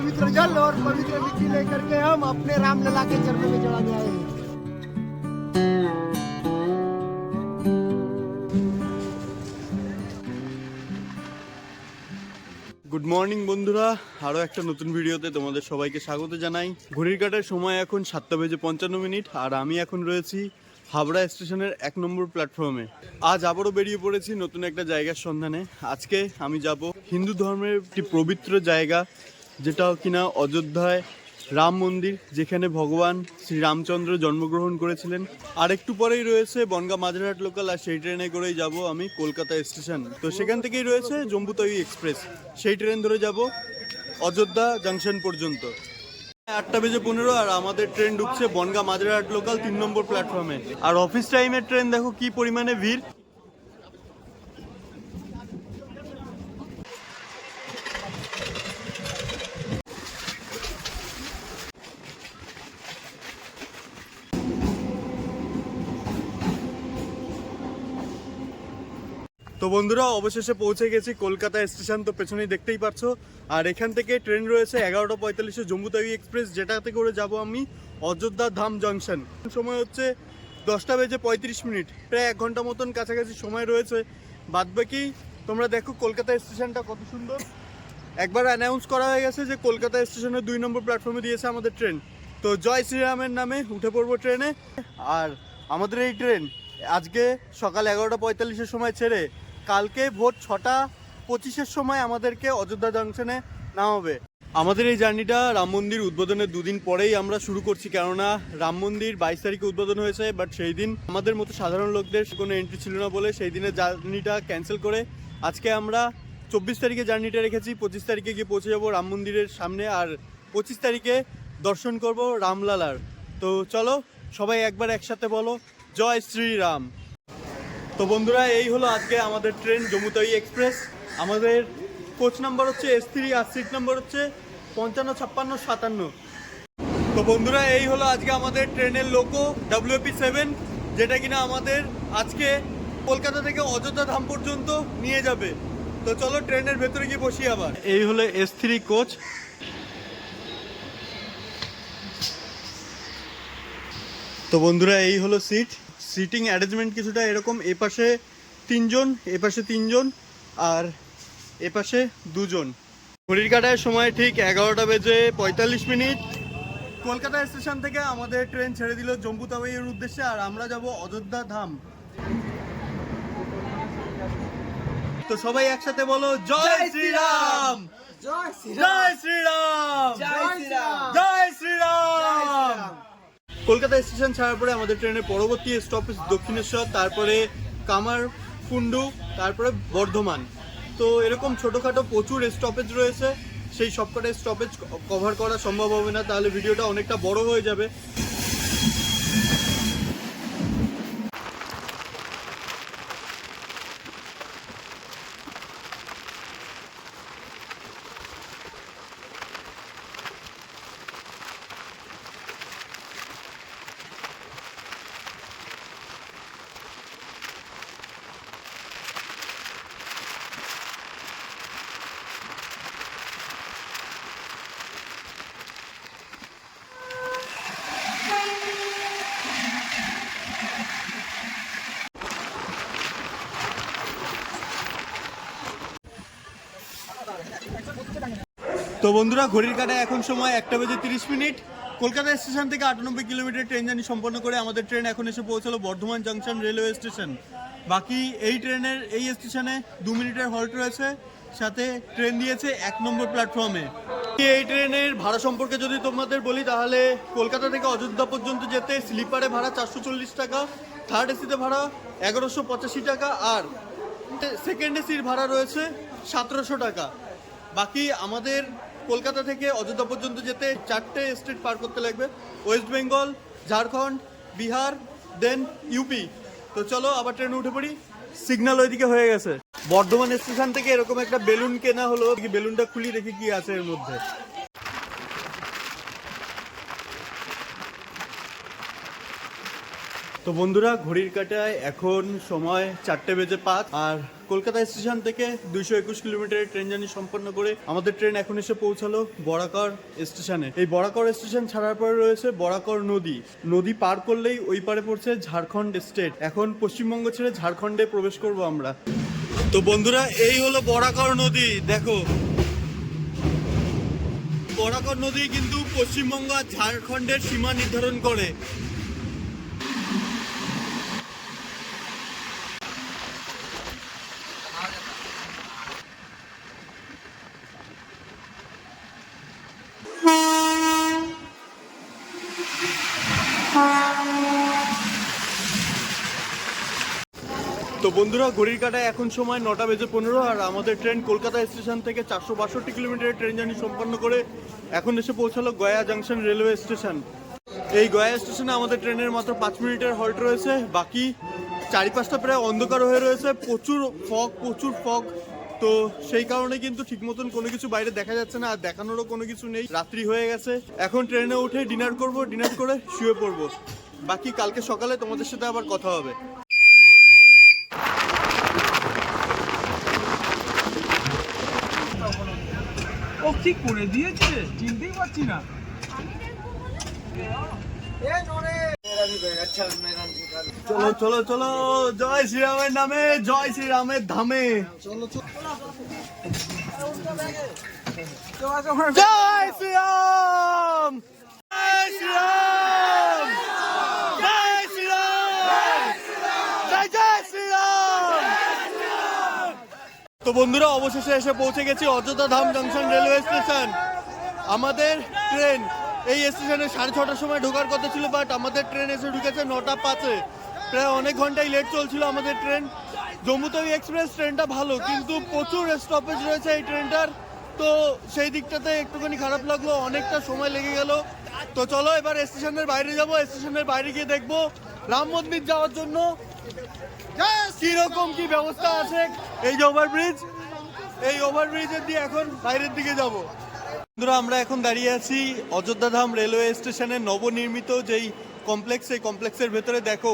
वहाँ का पवित्र जल और पवित्र मिट्टी लेकर के हम अपने रामलला के चरणों में चढ़ाने आए हैं গুড মর্নিং বন্ধুরা আরও একটা নতুন ভিডিওতে তোমাদের সবাইকে স্বাগত জানাই ঘড়ির কাটার সময় এখন সাতটা বেজে পঞ্চান্ন মিনিট আর আমি এখন রয়েছি হাবড়া স্টেশনের এক নম্বর প্ল্যাটফর্মে আজ আবারও বেরিয়ে পড়েছি নতুন একটা জায়গার সন্ধানে আজকে আমি যাব হিন্দু ধর্মের একটি পবিত্র জায়গা যেটা কিনা অযোধ্যায় রাম মন্দির, যেখানে ভগবান শ্রী রামচন্দ্র জন্মগ্রহণ করেছিলেন। আর একটু পরেই রয়েছে বনগা মাঝেরহাট লোকাল আর সেই ট্রেনে করেই যাব আমি কলকাতা স্টেশন তো সেখান থেকেই রয়েছে জম্বুতয়ী এক্সপ্রেস সেই ট্রেন ধরে যাব অযোধ্যা জাংশন পর্যন্ত। আটটা বেজে পনেরো আর আমাদের ট্রেন ঢুকছে বনগা মাঝেরহাট লোকাল তিন নম্বর প্ল্যাটফর্মে আর অফিস টাইমের ট্রেন দেখো কি পরিমাণে ভিড়। তো বন্ধুরা, অবশেষে পৌঁছে গেছি কলকাতা স্টেশন, তো পেছনেই দেখতেই পাচ্ছ আর এখান থেকে ট্রেন রয়েছে এগারোটা পঁয়তাল্লিশে জম্মুতাবি এক্সপ্রেস যেটাতে করে যাব আমি অযোধ্যা ধাম জংশন। সময় হচ্ছে দশটা বেজে পঁয়ত্রিশ মিনিট, প্রায় এক ঘণ্টা মতন কাছাকাছি সময় রয়েছে। বাদবাকি, তোমরা দেখো কলকাতা স্টেশনটা কত সুন্দর। একবার অ্যানাউন্স করা হয়ে গেছে যে কলকাতা স্টেশনের দুই নম্বর প্ল্যাটফর্মে দিয়েছে আমাদের ট্রেন। তো জয় শ্রীরামের নামে উঠে পড়ব ট্রেনে। আর আমাদের এই ট্রেন আজকে সকাল এগারোটা পঁয়তাল্লিশের সময় ছেড়ে কালকে ভোর ছটা পঁচিশের সময় আমাদেরকে অযোধ্যা জংশনে নামাবে। আমাদের এই জার্নিটা রাম মন্দির উদ্বোধনের দুদিন পরেই আমরা শুরু করছি, কেননা রাম মন্দির বাইশ তারিখে উদ্বোধন হয়েছে বাট সেই দিন আমাদের মতো সাধারণ লোকদের কোনো এন্ট্রি ছিল না বলে সেই দিনের জার্নিটা ক্যান্সেল করে আজকে আমরা চব্বিশ তারিখে জার্নিটা রেখেছি, পঁচিশ তারিখে গিয়ে পৌঁছে যাব রাম মন্দিরের সামনে আর পঁচিশ তারিখে দর্শন করব রামলালার। তো চলো সবাই একবার একসাথে বলো, জয় শ্রীরাম। তো বন্ধুরা, এই হলো আজকে আমাদের ট্রেন জম্মুতাই এক্সপ্রেস। আমাদের কোচ নাম্বার হচ্ছে এস থ্রি আর সিট নাম্বার হচ্ছে পঞ্চান্ন ছাপ্পান্ন সাতান্ন। তো বন্ধুরা, এই হলো আজকে আমাদের ট্রেনের লোকো ডাব্লিউপি সেভেন যেটা কিনা আমাদের আজকে কলকাতা থেকে অযোধ্যা ধাম পর্যন্ত নিয়ে যাবে। তো চলো ট্রেনের ভেতরে গিয়ে বসি আবার। এই হলো এস থ্রি কোচ। তো বন্ধুরা, এই হলো সিট। সিটিং অ্যারেঞ্জমেন্ট কিছুটা এরকম এ পাশে তিনজন এ পাশে তিনজন আর এ পাশে দুজন। ঘড়ির কাটার সময় ঠিক এগারোটা বেজে পঁয়তাল্লিশ মিনিট। কলকাতা স্টেশন থেকে আমাদের ট্রেন ছেড়ে দিল জম্বু তাওয়াইয়ের উদ্দেশ্যে আর আমরা যাব অযোধ্যা ধাম। তো সবাই একসাথে বলো জয় শ্রীরাম! জয় শ্রী জয় শ্রীরাম! জয় শ্রীরাম! জয় শ্রীরাম! কলকাতা স্টেশন ছাড়ার পরে আমাদের ট্রেনের পরবর্তী স্টপেজ দক্ষিণেশ্বর, তারপরে কামার কুন্ডু তারপরে বর্ধমান। তো এরকম ছোটোখাটো প্রচুর স্টপেজ রয়েছে। সেই সবকটা স্টপেজ কভার করা সম্ভব হবে না, তাহলে ভিডিওটা অনেকটা বড় হয়ে যাবে। বন্ধুরা, ঘড়ির কাটায় এখন সময় একটা বেজে তিরিশ মিনিট। কলকাতা স্টেশন থেকে আটানব্বই কিলোমিটার ট্রেন জার্নি সম্পন্ন করে আমাদের ট্রেন এখন এসে পৌঁছালো বর্ধমান জংশন রেলওয়ে স্টেশন। বাকি এই ট্রেনের, এই স্টেশনে দু মিনিটের হল্ট রয়েছে, সাথে ট্রেন দিয়েছে এক নম্বর প্ল্যাটফর্মে। এই ট্রেনের ভাড়া সম্পর্কে যদি তোমাদের বলি, তাহলে কলকাতা থেকে অযোধ্যা পর্যন্ত যেতে স্লিপারে ভাড়া চারশো চল্লিশ টাকা, থার্ড এসিতে ভাড়া এগারোশো পঁচাশি টাকা, আর সেকেন্ড এসির ভাড়া রয়েছে সতেরোশো টাকা। বাকি আমাদের কলকাতা থেকে অযোধ্যা পর্যন্ত যেতে চারটে স্টেট পার করতে লাগবে। West Bengal, Jharkhand, Bihar, then UP. তো চলো, আবার ট্রেনে উঠে পড়ি। সিগনাল ওইদিকে হয়ে গেছে। বর্ধমান স্টেশন থেকে এরকম একটা বেলুন কেনা হলো। বেলুনটা খুলি দেখি কি আছে এর মধ্যে। তো বন্ধুরা, ঘড়ির কাটায় এখন সময় চারটে বেজে পাঁচ, আর কলকাতা স্টেশন থেকে দুইশো একুশ কিলোমিটারের ট্রেন জার্নি সম্পন্ন করে আমাদের ট্রেন এখন এসে পৌঁছালো বরাকর স্টেশনে। এই বরাকর স্টেশন ছাড়ার পরে রয়েছে বরাকর নদী। নদী পার করলেই ওই পারে পড়ছে ঝাড়খণ্ড স্টেট। এখন পশ্চিমবঙ্গ ছেড়ে ঝাড়খণ্ডে প্রবেশ করব আমরা। তো বন্ধুরা, এই হলো বরাকর নদী, দেখো। বরাকর নদী কিন্তু পশ্চিমবঙ্গ আর ঝাড়খণ্ডের সীমা নির্ধারণ করে। তো বন্ধুরা, ঘড়ির কাটায় এখন সময় নটা বেজে পনেরো আর আমাদের ট্রেন কলকাতা স্টেশন থেকে চারশো বাষট্টি কিলোমিটারের ট্রেন জার্নি সম্পন্ন করে এখন এসে পৌঁছালো গয়া জাংশন রেলওয়ে স্টেশন। এই গয়া স্টেশনে আমাদের ট্রেনের মাত্র পাঁচ মিনিটের হল্ট রয়েছে। বাকি চারিপাশটা প্রায় অন্ধকার হয়ে রয়েছে। প্রচুর ফগ প্রচুর ফগ। তো সেই কারণে কিন্তু ঠিক মতন কোনো কিছু বাইরে দেখা যাচ্ছে না আর দেখানোরও কোনো কিছু নেই। রাত্রি হয়ে গেছে। এখন ট্রেনে উঠে ডিনার করব, ডিনার করে শুয়ে পড়ব। বাকি কালকে সকালে তোমাদের সাথে আবার কথা হবে। কি করে দিয়েছে, চিনতেই পারছি না। চলো চলো চলো, জয় শ্রীরামের নামে, জয় শ্রীরামের ধামে। জয় শ্রীরাম জয় শ্রীরাম জয় শ্রীরাম জয় জয় শ্রীরাম তো বন্ধুরা, অবশেষে এসে পৌঁছে গেছি Ayodhya Dham junction railway station. আমাদের ট্রেন এই স্টেশনে সাড়ে ছটার সময় ঢোকার কথা ছিল বাট আমাদের ট্রেন এসে ঢুকেছে নটা পাঁচে। প্রায় অনেক ঘন্টাই লেট চলছিল আমাদের ট্রেন। জম্মুতাবি এক্সপ্রেস ট্রেনটা ভালো, কিন্তু প্রচুর স্টপেজ রয়েছে এই ট্রেনটার। তো সেই দিকটাতে একটুখানি খারাপ লাগল, অনেকটা সময় লেগে গেল। তো চলো এবার স্টেশনের বাইরে যাব, স্টেশনের বাইরে গিয়ে দেখব। রাম মন্দির যাওয়ার জন্য কীরকম কি ব্যবস্থা আছে? এই যে ওভারব্রিজ এই ওভারব্রিজের দিয়ে এখন বাইরের দিকে যাব। বন্ধুরা, আমরা এখন দাঁড়িয়ে আছি অযোধ্যা ধাম রেলওয়ে স্টেশনের নবনির্মিত যেই কমপ্লেক্স এই কমপ্লেক্সের ভেতরে। দেখো,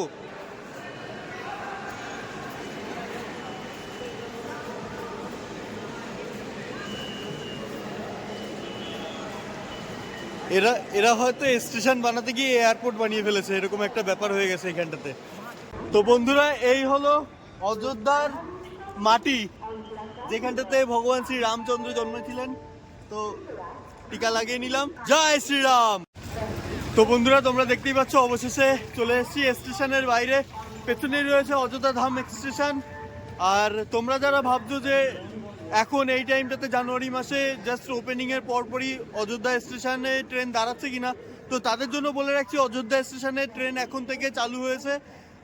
এরা এরা হয়তো স্টেশন বানাতে গিয়ে এয়ারপোর্ট বানিয়ে ফেলেছে। এরকম একটা ব্যাপার হয়ে গেছে এখানটাতে। তো বন্ধুরা, এই হলো অযোধ্যার মাটি, যেখানটাতে ভগবান শ্রী রামচন্দ্র জন্মেছিলেন। তো টিকা লাগিয়ে নিলাম। জয় শ্রীরাম! তো বন্ধুরা, তোমরা দেখতেই পাচ্ছ, অবশেষে চলে এসেছি স্টেশনের বাইরে। পেছনেই রয়েছে অযোধ্যা ধাম স্টেশন। আর তোমরা যারা ভাবছ যে এখন এই টাইমটাতে জানুয়ারি মাসে জাস্ট ওপেনিংয়ের পরপরই অযোধ্যা স্টেশনে ট্রেন দাঁড়াচ্ছে কিনা, তো তাদের জন্য বলে রাখছি, অযোধ্যা স্টেশনে ট্রেন এখন থেকে চালু হয়েছে।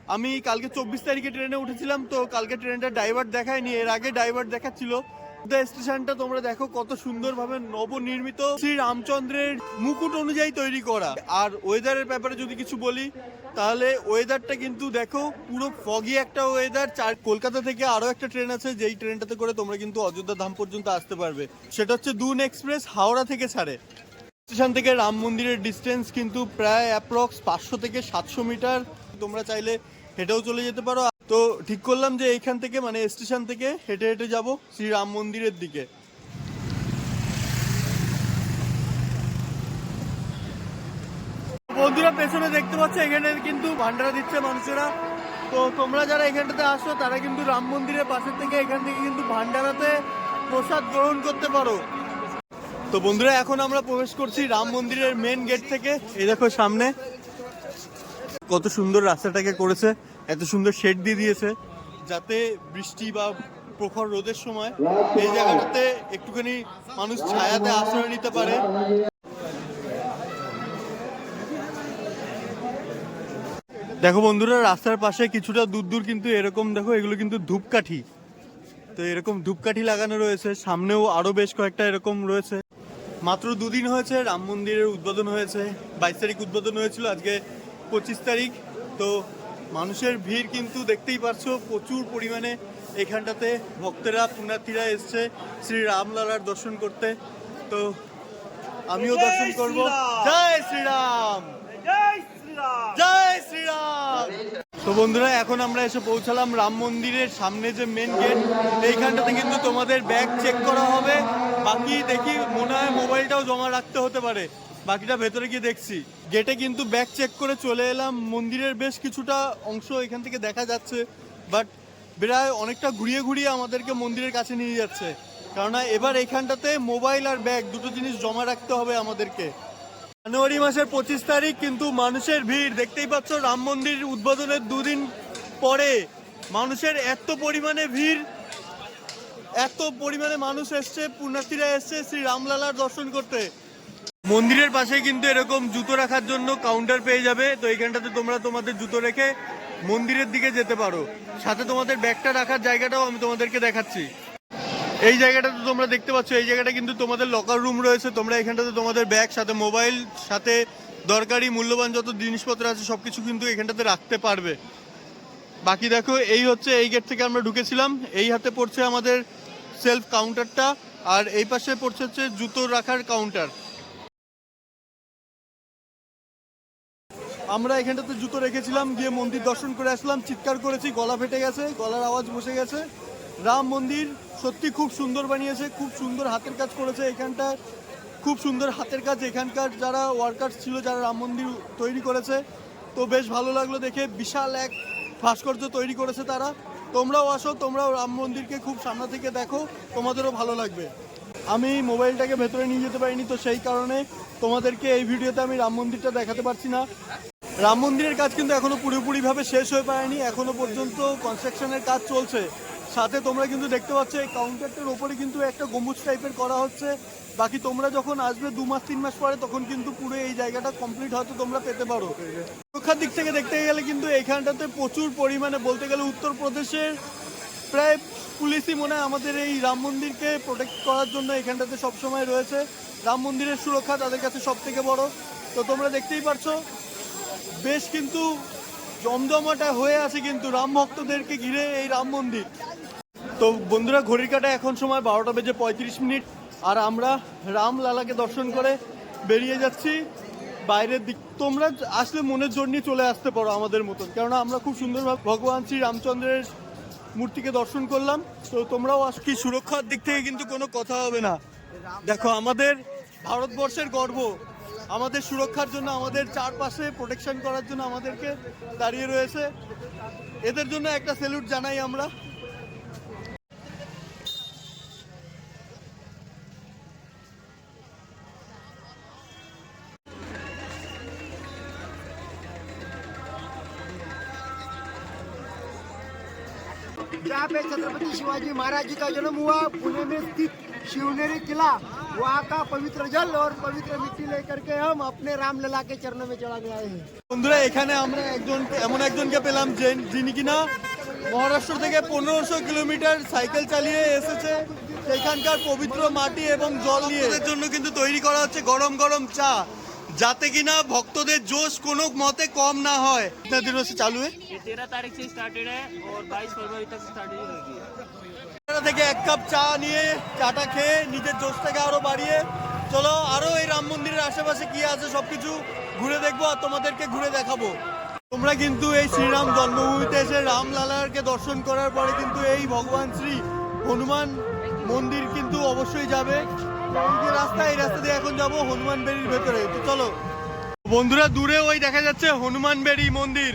আমি কালকে চব্বিশ তারিখে ট্রেনে উঠেছিলাম, তো কালকে ট্রেনটা ড্রাইভার দেখায়নি, এর আগে ড্রাইভার দেখাচ্ছিল। স্টেশনটা তোমরা দেখো কত সুন্দরভাবে নবনির্মিত শ্রী রামচন্দ্রের মুকুট অনুযায়ী তৈরি করা। আর ওয়েদারের ব্যাপারে যদি কিছু বলি, তাহলে ওয়েদারটা কিন্তু দেখো পুরো ফগি একটা ওয়েদার চার, কলকাতা থেকে আরও একটা ট্রেন আছে, যেই ট্রেনটাতে করে তোমরা কিন্তু অযোধ্যা ধাম পর্যন্ত আসতে পারবে। সেটা হচ্ছে দুন এক্সপ্রেস, হাওড়া থেকে ছাড়ে। স্টেশন থেকে রাম মন্দিরের ডিস্টেন্স কিন্তু প্রায় অ্যাপ্রক্স পাঁচশো থেকে সাতশো মিটার। তোমরা চাইলে হেঁটেও চলে যেতে পারো। তো ঠিক করলাম যে এইখান থেকে মানে স্টেশন থেকে হেঁটে হেঁটে যাব শ্রী রাম মন্দিরের দিকে। বন্ধুরা, পেছনে দেখতে পাচ্ছ, এখানে কিন্তু ভান্ডারা দিচ্ছে মানুষেরা। তো তোমরা যারা এখানটাতে আসো, তারা কিন্তু রাম মন্দিরের পাশে থেকে এখান থেকে কিন্তু ভান্ডারাতে প্রসাদ গ্রহণ করতে পারো। তো বন্ধুরা, এখন আমরা প্রবেশ করছি রাম মন্দিরের মেন গেট থেকে। এই দেখো সামনে। কত সুন্দর রাস্তাটাকে করেছে, এত সুন্দর শেড দিয়ে দিয়েছে, যাতে বৃষ্টি বা প্রখর রোদের সময় এই জায়গাটাতে একটুখানি মানুষ ছায়াতে আশ্রয় নিতে পারে। দেখো বন্ধুরা, রাস্তার পাশে কিছুটা দূর দূর কিন্তু এরকম, দেখো এগুলো কিন্তু ধূপকাঠি। তো এরকম ধূপকাঠি লাগানো রয়েছে, সামনেও আরও বেশ কয়েকটা এরকম রয়েছে। মাত্র দুদিন হয়েছে, রাম মন্দিরের উদ্বোধন হয়েছে, বাইশ তারিখ উদ্বোধন হয়েছিল, আজকে পঁচিশ তারিখ। তো মানুষের ভিড় কিন্তু দেখতেই পারছ প্রচুর পরিমাণে এখানটাতে ভক্তেরা পুণ্যার্থীরা এসছে শ্রী রামলালার দর্শন করতে। তো আমিও দর্শন করব। জয় শ্রীরাম! জয় শ্রীরাম! জয় শ্রীরাম! তো বন্ধুরা এখন আমরা এসে পৌঁছালাম রাম মন্দিরের সামনে যে মেন গেট এইখানটাতে কিন্তু তোমাদের ব্যাগ চেক করা হবে। বাকি দেখি মনে হয় মোবাইলটাও জমা রাখতে হতে পারে। বাকিটা ভেতরে গিয়ে দেখছি। গেটে কিন্তু ব্যাগ চেক করে চলে এলাম। মন্দিরের বেশ কিছুটা অংশ এখান থেকে দেখা যাচ্ছে বাট প্রায় অনেকটা ঘুরিয়ে ঘুরিয়ে আমাদেরকে মন্দিরের কাছে নিয়ে যাচ্ছে। কেননা এবার এখানটাতে মোবাইল আর ব্যাগ দুটো জিনিস জমা রাখতে হবে আমাদেরকে। জানুয়ারি মাসের পঁচিশ তারিখ কিন্তু মানুষের ভিড়। দেখতেই পাচ্ছ, রাম মন্দির উদ্বোধনের দুদিন পরে মানুষের এত পরিমাণে ভিড়, এত পরিমাণে মানুষ এসছে, পুণ্যার্থীরা এসছে শ্রী রামলালার দর্শন করতে। মন্দিরের পাশে কিন্তু এরকম জুতো রাখার জন্য কাউন্টার পেয়ে যাবে। তো এইখানটাতে তোমরা তোমাদের জুতো রেখে মন্দিরের দিকে যেতে পারো। সাথে তোমাদের ব্যাগটা রাখার জায়গাটাও আমি তোমাদেরকে দেখাচ্ছি। এই জায়গাটাতে তোমরা দেখতে পাচ্ছ, এই জায়গাটা কিন্তু তোমাদের লকার রুম রয়েছে। তোমরা এখানটাতে তোমাদের ব্যাগ সাথে মোবাইল সাথে দরকারি, মূল্যবান যত জিনিসপত্র আছে সব কিছু কিন্তু এখানটাতে রাখতে পারবে। বাকি দেখো, এই হচ্ছে এই গেট থেকে আমরা ঢুকেছিলাম। এই হাতে পড়ছে আমাদের সেলফ কাউন্টারটা আর এই পাশে পড়ছে হচ্ছে জুতো রাখার কাউন্টার আমরা এখানটাতে জুতো রেখেছিলাম, গিয়ে মন্দির দর্শন করে আসলাম, চিৎকার করেছি, গলা ফেটে গেছে, গলার আওয়াজ বসে গেছে। রাম মন্দির সত্যি খুব সুন্দর বানিয়েছে, খুব সুন্দর হাতের কাজ করেছে এখানটা, খুব সুন্দর হাতের কাজ এখানকার যারা ওয়ার্কার্স ছিল, যারা রাম মন্দির তৈরি করেছে, তো বেশ ভালো লাগল দেখে, বিশাল এক ভাস্কর্য তৈরি করেছে তারা। তোমরাও আসো, তোমরাও রাম মন্দিরকে খুব সামনে থেকে দেখো, তোমাদেরও ভালো লাগবে। আমি মোবাইলটাকে ভেতরে নিয়ে যেতে পারিনি, তো সেই কারণে তোমাদেরকে এই ভিডিওতে আমি রাম মন্দিরটা দেখাতে পারছি না। রাম মন্দিরের কাজ কিন্তু এখনও পুরোপুরিভাবে শেষ হয়ে পারেনি, এখনও পর্যন্ত কনস্ট্রাকশনের কাজ চলছে। সাথে তোমরা কিন্তু দেখতে পাচ্ছ, এই কাউন্টারটার ওপরে কিন্তু একটা গম্বুজ টাইপের করা হচ্ছে। বাকি তোমরা যখন আসবে দু মাস, তিন মাস পরে, তখন কিন্তু পুরো এই জায়গাটা কমপ্লিট হয়তো তোমরা পেতে পারো। সুরক্ষার দিক থেকে দেখতে গেলে কিন্তু এইখানটাতে প্রচুর পরিমাণে, বলতে গেলে উত্তরপ্রদেশের প্রায় পুলিশই মনে হয় আমাদের এই রাম মন্দিরকে প্রোটেক্ট করার জন্য এখানটাতে সবসময় রয়েছে। রাম মন্দিরের সুরক্ষা তাদের কাছে সব থেকে বড়। তো তোমরা দেখতেই পারছ, বেশ কিন্তু জমজমাটা হয়ে আছে কিন্তু রাম ভক্তদেরকে ঘিরে এই রাম মন্দির। তো বন্ধুরা, ঘড়ির কাটা এখন সময় বারোটা বেজে পঁয়ত্রিশ মিনিট। আর আমরা রাম লালাকে দর্শন করে বেরিয়ে যাচ্ছি। বাইরের দিক, তোমরা আসলে মনের জোর নিয়ে চলে আসতে পারো আমাদের মতন। কেননা আমরা খুব সুন্দরভাবে ভগবান শ্রী রামচন্দ্রের মূর্তিকে দর্শন করলাম। তো তোমরাও আজকে সুরক্ষার দিক থেকে কিন্তু কোনো কথা হবে না। দেখো, আমাদের ভারতবর্ষের গর্ব। আমাদের সুরক্ষার জন্য, আমাদের চারপাশে প্রোটেকশন করার জন্য আমাদেরকে দাঁড়িয়ে রয়েছে। এদের জন্য একটা স্যালুট জানাই আমরা। पे छत्रपति शिवाजी महाराज जी का जन्म हुआ पुणे में स्थित शिवनेरी किला वहाँ का पवित्र जल और पवित्र मिट्टी लेकर के हम अपने रामलला के चरणों में चढ़ाने आए हैं বন্ধুরা এখানে আমরা একজন এমন একজনকে পেলাম যে যিনি কিনা মহারাষ্ট্র থেকে পনেরোশো কিলোমিটার সাইকেল চালিয়ে এসেছে সেখানকার পবিত্র মাটি এবং জল নিয়ে এদের জন্য কিন্তু তৈরি করা হচ্ছে গরম গরম চা যাতে কিনা ভক্তদের জোশ কোনো মতে কম না হয় দিন হচ্ছে চালু হয়ে ये तेरह तारीख से स्टार्टेड है और बाईस फरवरी तक स्टार्टेड होगी এখান থেকে এক কাপ চা নিয়ে চাটা খেয়ে নিজের জোশটাকে আরো বাড়িয়ে চলো আরো এই রাম মন্দিরের আশেপাশে কি আছে সবকিছু ঘুরে দেখবো আর তোমাদেরকে ঘুরে দেখাবো তোমরা কিন্তু এই শ্রীরাম জন্মভূমিতে এসে রামলালাকে দর্শন করার পরে কিন্তু এই ভগবান শ্রী হনুমান মন্দির কিন্তু অবশ্যই যাবে এই রাস্তা, এই রাস্তা দিয়ে এখন যাব হনুমান ভেতরে। চলো। বন্ধুরা, দূরে ওই দেখা যাচ্ছে হনুমান বেড়ি মন্দির।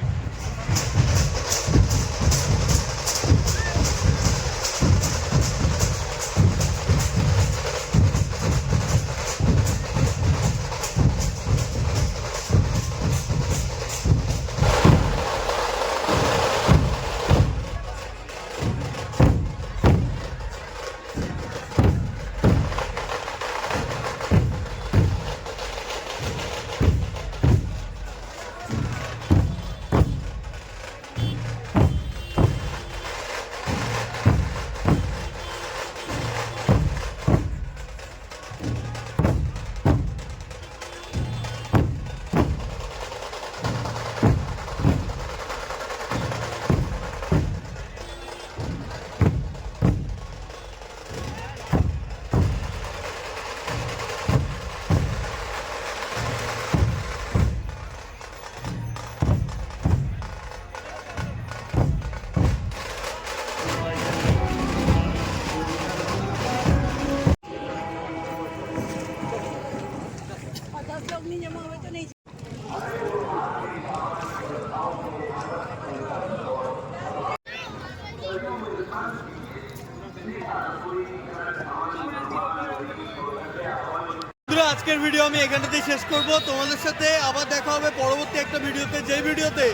আজকের ভিডিও আমি এখানটাতেই শেষ করব। তোমাদের সাথে আবার দেখা হবে পরবর্তী একটা ভিডিওতে যে ভিডিওতে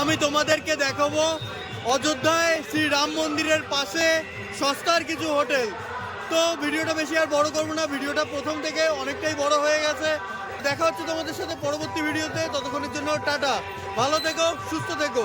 আমি তোমাদেরকে দেখাবো অযোধ্যায় শ্রী রাম মন্দিরের পাশে সস্তার কিছু হোটেল। তো ভিডিওটা বেশি আর বড় করব না ভিডিওটা প্রথম থেকে অনেকটাই বড় হয়ে গেছে। দেখা হচ্ছে তোমাদের সাথে পরবর্তী ভিডিওতে ততক্ষণের জন্য টাটা। ভালো থেকো, সুস্থ থেকো।